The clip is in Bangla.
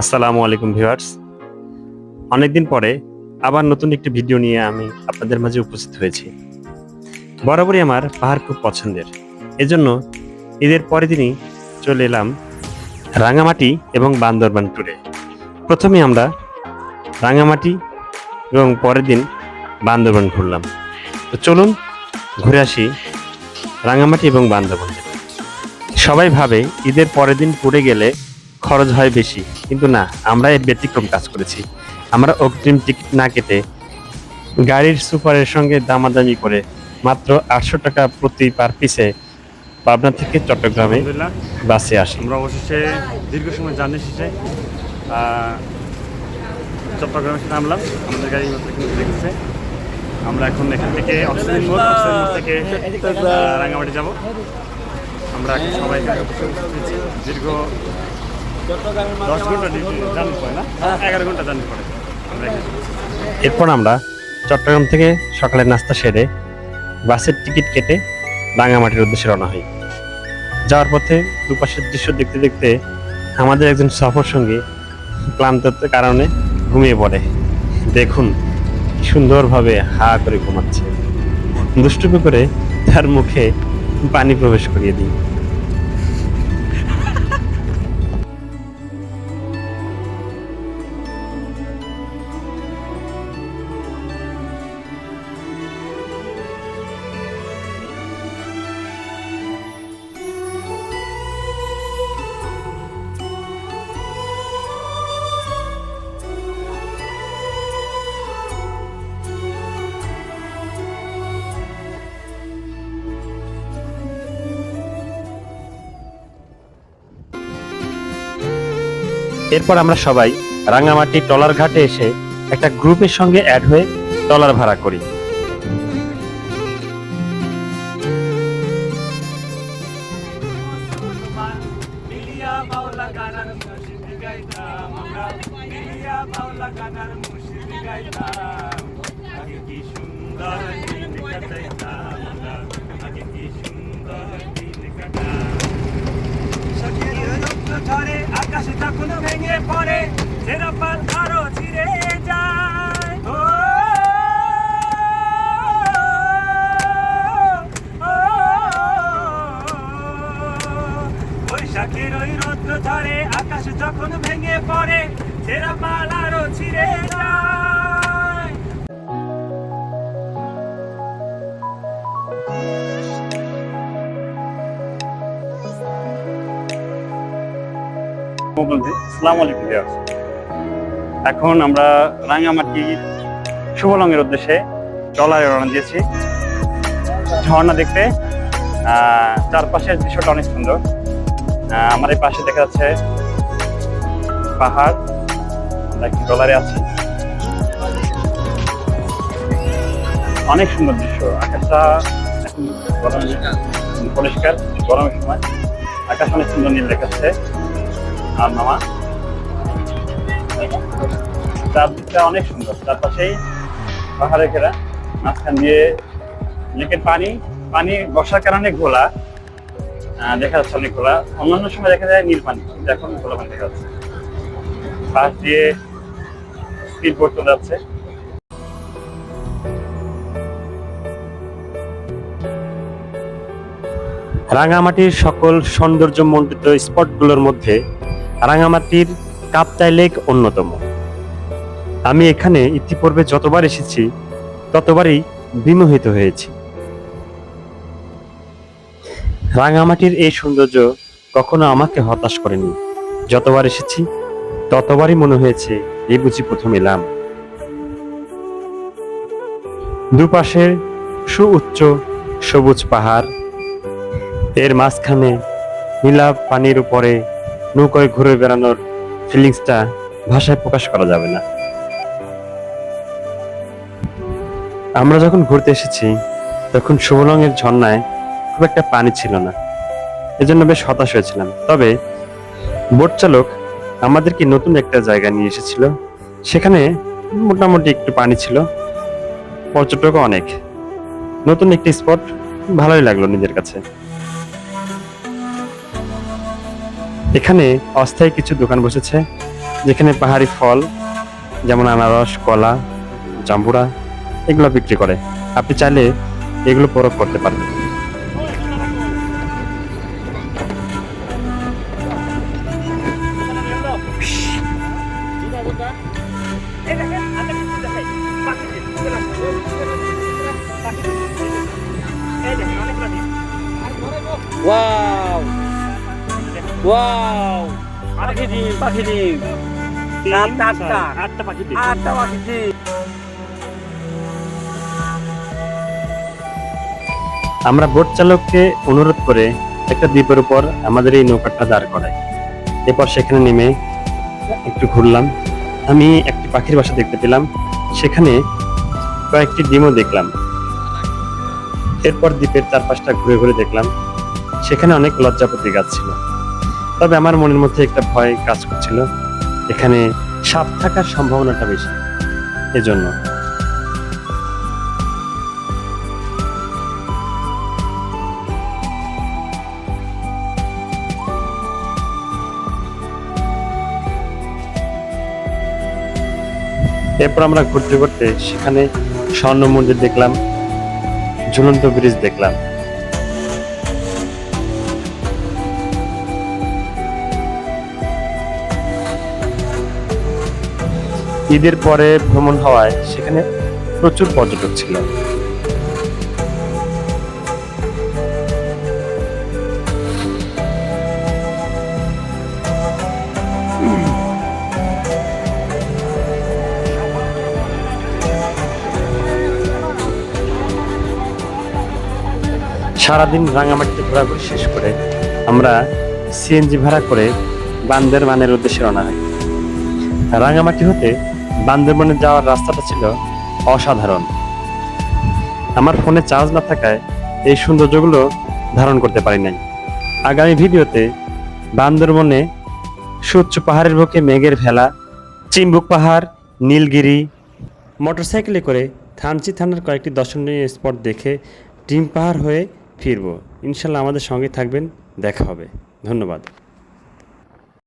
আসসালামু আলাইকুম ভিউয়ার্স। অনেকদিন পরে আবার নতুন একটি ভিডিও নিয়ে আমি আপনাদের মাঝে উপস্থিত হয়েছি। বরাবরই আমার পাহাড় খুব পছন্দের। এজন্য ঈদের পরের দিনই চলে এলাম রাঙামাটি এবং বান্দরবান ট্যুরে প্রথমে আমরা রাঙামাটি এবং পরের দিন বান্দরবান ঘুরলাম। তো চলুন ঘুরে আসি রাঙামাটি এবং বান্দরবান। সবাই ভাবে ঈদের পরের দিন ট্যুরে গেলে খরচ হয় বেশি কিন্তু না আমরা এর ব্যতিক্রম কাজ করেছি। আমরা অগ্রিম টিকিট না কেটে গাড়ির সুপারের সঙ্গে দামাদামি করে মাত্র আটশো টাকা প্রতি পার পিসে পাবনা থেকে চট্টগ্রামে বাসে আসি। আমরা অবশেষে দীর্ঘ সময় জার্নি শেষে চট্টগ্রামে নামলাম। আমাদের গাড়ি দেখছে আমরা এখন এখান থেকে অক্সিজেন মোড় অক্সিজেন মোড় থেকে রাঙামাটি যাব। আমরা এখন সবাই। দীর্ঘ দশ ঘণ্টা জার্নি পরে না? এগারো ঘণ্টা জার্নি পরে আমরা এখানে এসেছি। এরপর আমরা চট্টগ্রাম থেকে সকালের নাস্তা সেরে বাসের টিকিট কেটে রাঙামাটির উদ্দেশ্যে রওনা হই। যাওয়ার পথে দুপাশের দৃশ্য দেখতে দেখতে আমাদের একজন সফর সঙ্গী ক্লান্তর কারণে ঘুমিয়ে পড়ে। দেখুন সুন্দরভাবে হা করে ঘুমাচ্ছে। দুষ্টুমি করে তার মুখে পানি প্রবেশ করিয়ে দিই। এরপর আমরা সবাই রাঙামাটি টলার ঘাটে এসে একটা গ্রুপের সঙ্গে অ্যাড হয়ে টলার ভাড়া করি। ঝরে আকাশে যখন ভেঙে পড়ে সেরা পাল আরও আসসালামু আলাইকুম এখন আমরা রাঙামাটি শুভলঙ্গের উদ্দেশ্যে ট্রলারে রওনা দিয়েছি। ঝর্ণা দেখতে চারপাশের দৃশ্যটা অনেক সুন্দর। আমার এই পাশে দেখা যাচ্ছে পাহাড়। আমরা একটি ট্রলারে আছি। অনেক সুন্দর দৃশ্য। আকাশটা এখন গরম পরিষ্কার, গরমের সময়। আকাশ অনেক সুন্দর নীল দেখাচ্ছে। আর মামা? চারদিকটা অনেক সুন্দর। চারপাশেই পাহাড়ে ঘেরা, মাঝখান দিয়ে লেকের পানি পানি বর্ষার কারণে ঘোলা দেখা যাচ্ছে অনেক ঘোলা। অন্যান্য সময় দেখা যায় নীল পানি, কিন্তু এখন ঘোলা পানি দেখা যাচ্ছে। পাশ দিয়ে স্পিড বোট চলে যাচ্ছে। রাঙামাটির সকল সৌন্দর্যমণ্ডিত স্পটগুলোর মধ্যে রাঙামাটির কাপ্তাই লেক অন্যতম। আমি এখানে ইতিপূর্বে যতবার এসেছি, ততবারই বিমোহিত হয়েছি। রাঙামাটির এই সৌন্দর্য কখনো আমাকে হতাশ করেনি। যতবার এসেছি, ততবারই মনে হয়েছে এই বুঝি প্রথম এলাম। দুপাশে সুউচ্চ সবুজ পাহাড়, এর মাঝখানে নীলা পানির উপরে নৌকায় ঘুরে বেড়ানোর ফিলিংসটা ভাষায় প্রকাশ করা যাবে না। আমরা যখন ঘুরতে এসেছি, তখন শুভলংয়ের ঝর্ণায় খুব একটা পানি ছিল না। এজন্য বেশ হতাশ হয়েছিলাম। তবে বোট চালক আমাদেরকে নতুন একটা জায়গা নিয়ে এসেছিল। সেখানে মোটামুটি একটু পানি ছিল। পর্যটকও অনেক। নতুন একটি স্পট ভালোই লাগল নিজের কাছে। এখানে অস্থায়ী কিছু দোকান বসেছে, যেখানে পাহাড়ি ফল, যেমন আনারস, কলা, জাম্বুরা, এগুলো বিক্রি করে। আপনি চাইলে এগুলো প্রয়োগ করতে পারবেন। ওয়াও ওয়াও পাখি ডিম পাখি ডিম আটটা আটটা আটটা পাখি দিন। আটটা পাখি ডিম আমরা বোট চালককে অনুরোধ করে একটা দ্বীপের উপর আমাদের এই নৌকাটা দাঁড় করাই। এরপর সেখানে নেমে একটু ঘুরলাম। আমি একটি পাখির বাসা দেখতে পেলাম। সেখানে কয়েকটি ডিমও দেখলাম। এরপর দ্বীপের চারপাশটা ঘুরে ঘুরে দেখলাম। সেখানে অনেক লজ্জাপতি গাছ ছিল। তবে আমার মনের মধ্যে একটা ভয় কাজ করছিল। এখানে সাপ থাকার সম্ভাবনাটা বেশি। এজন্য। এরপর আমরা ঘুরতে ঘুরতে সেখানে স্বর্ণ মন্দির দেখলাম, ঝুলন্ত ব্রিজ দেখলাম। ঈদের পরে ভ্রমণ হওয়ায় সেখানে প্রচুর পর্যটক ছিল। সারাদিন রাঙামাটিতে ঘোরাঘুরি শেষ করে আমরা সিএনজি ভাড়া করে বান্দরবানের উদ্দেশ্যে রওনা হই। রাঙামাটি হতে বান্দরবানে যাওয়ার রাস্তাটা ছিল অসাধারণ। আমার ফোনে চার্জ না থাকায় এই সৌন্দর্যগুলো ধারণ করতে পারি নাই। আগামী ভিডিওতে বান্দরবনে সুচ্চ পাহাড়ের বুকে মেঘের ভেলা, চিম্বুক পাহাড়, নীলগিরি, মোটরসাইকেলে করে থানচি থানার কয়েকটি দর্শনীয় স্পট দেখে ডিম পাহাড় হয়ে ফিরবো। ইনশাল্লাহ আমাদের সঙ্গে থাকবেন, দেখা হবে। ধন্যবাদ।